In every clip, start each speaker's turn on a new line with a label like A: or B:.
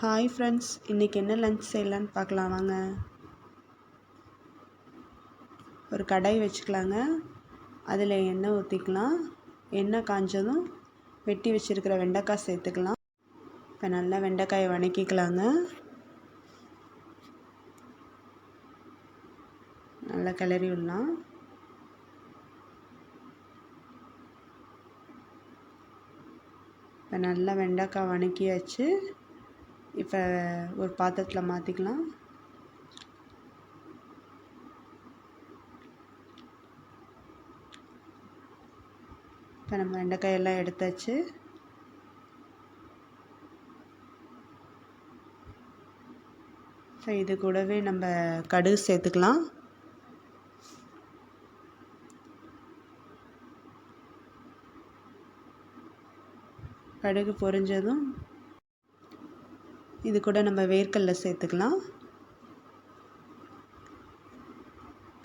A: Hi friends இன்றைக்கி என்ன lunch செய்யலான்னு பார்க்கலாம். வாங்க. ஒரு கடாய் வச்சுக்கலாங்க. அதில் எண்ணெய் ஊற்றிக்கலாம் எண்ணெய் காஞ்சதும் வெட்டி வச்சுருக்கிற வெண்டைக்காய் சேர்த்துக்கலாம். இப்போ நல்லா வெண்டைக்காயை வணக்கிக்கலாங்க. நல்லா கிளறி விடலாம். இப்போ நல்லா வெண்டைக்காய் வணக்கியாச்சு. இப்போ ஒரு பாத்திரத்தில் மாற்றிக்கலாம் இப்போ நம்ம வெண்டைக்காய் எல்லாம் எடுத்தாச்சு. ஸோ இது கூடவே நம்ம கடுகு சேர்த்துக்கலாம். கடுகு பொரிஞ்சதும் இது கூட நம்ம வேர்க்கடல சேர்த்துக்கலாம்.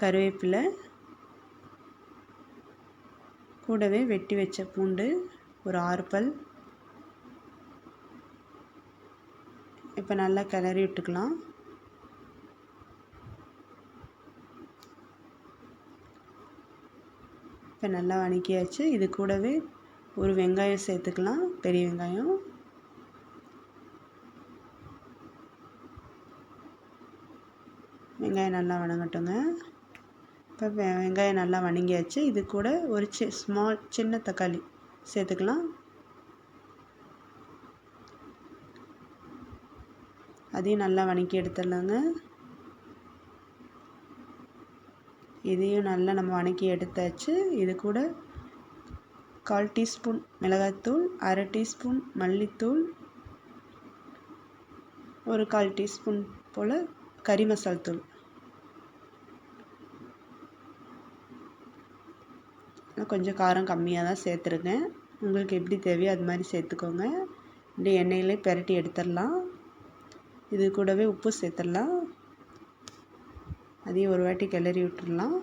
A: கருவேப்பிலை. கூடவே வெட்டி வச்ச பூண்டு ஒரு ஆறு பல் இப்போ நல்லா கிளறி விட்டுக்கலாம். இப்போ நல்லா வணக்கியாச்சு. இது கூடவே ஒரு வெங்காயம் சேர்த்துக்கலாம். பெரிய வெங்காயம். வெங்காயம் நல்லா வணங்கட்டுங்க. இப்போ வெங்காயம் நல்லா வணங்கியாச்சு. இது கூட ஒரு சி ஸ்மால் சின்ன தக்காளி சேர்த்துக்கலாம். அதையும் நல்லா வணக்கி எடுத்துடலாங்க. இதையும் நல்லா நம்ம வணக்கி எடுத்தாச்சு. இது கூட கால் டீஸ்பூன் மிளகாய்த்தூள் அரை டீஸ்பூன் மல்லித்தூள் ஒரு கால் டீஸ்பூன் போல் கறி மசால் தூள். கொஞ்சம் காரம் கம்மியாக தான் சேர்த்துருக்கேன். உங்களுக்கு எப்படி தேவையோ அது மாதிரி சேர்த்துக்கோங்க. இப்படி எண்ணெயிலே பெரட்டி எடுத்துடலாம். இது கூடவே உப்பு சேர்த்துடலாம். அதையும் ஒரு வாட்டி கிளறி விட்டுடலாம்.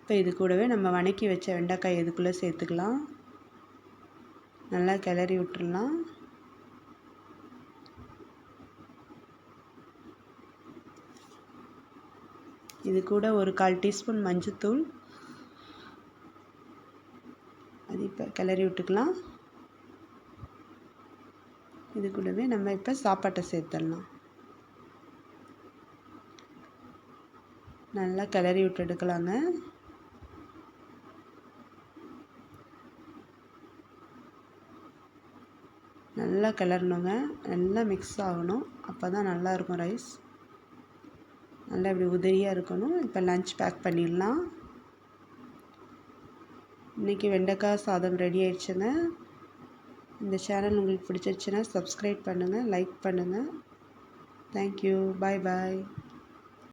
A: இப்போ இது கூடவே நம்ம வணக்கி வச்ச வெண்டைக்காய் இதுக்குள்ளே சேர்த்துக்கலாம். நல்லா கிளறி விட்டுடலாம். இது கூட ஒரு கால் டீஸ்பூன் மஞ்சத்தூள். அது இப்போ கிளறி விட்டுக்கலாம். இது கூடவே நம்ம இப்போ சாப்பாட்டை சேர்த்துடலாம். நல்லா கிளறி விட்டு எடுக்கலாங்க நல்லா கிளறணுங்க. நல்லா மிக்ஸ் ஆகணும். அப்போ தான் நல்லாயிருக்கும் ரைஸ் நல்லா இப்படி உதிரியாக இருக்கணும். இப்போ லன்ச் பேக் பண்ணிடலாம். இன்றைக்கி வெண்டைக்காய் சாதம் ரெடி ஆயிடுச்சுங்க. இந்த சேனல் உங்களுக்கு பிடிச்சிருச்சுன்னா சப்ஸ்கிரைப் பண்ணுங்கள் லைக் பண்ணுங்கள் தேங்க்யூ பாய் பாய்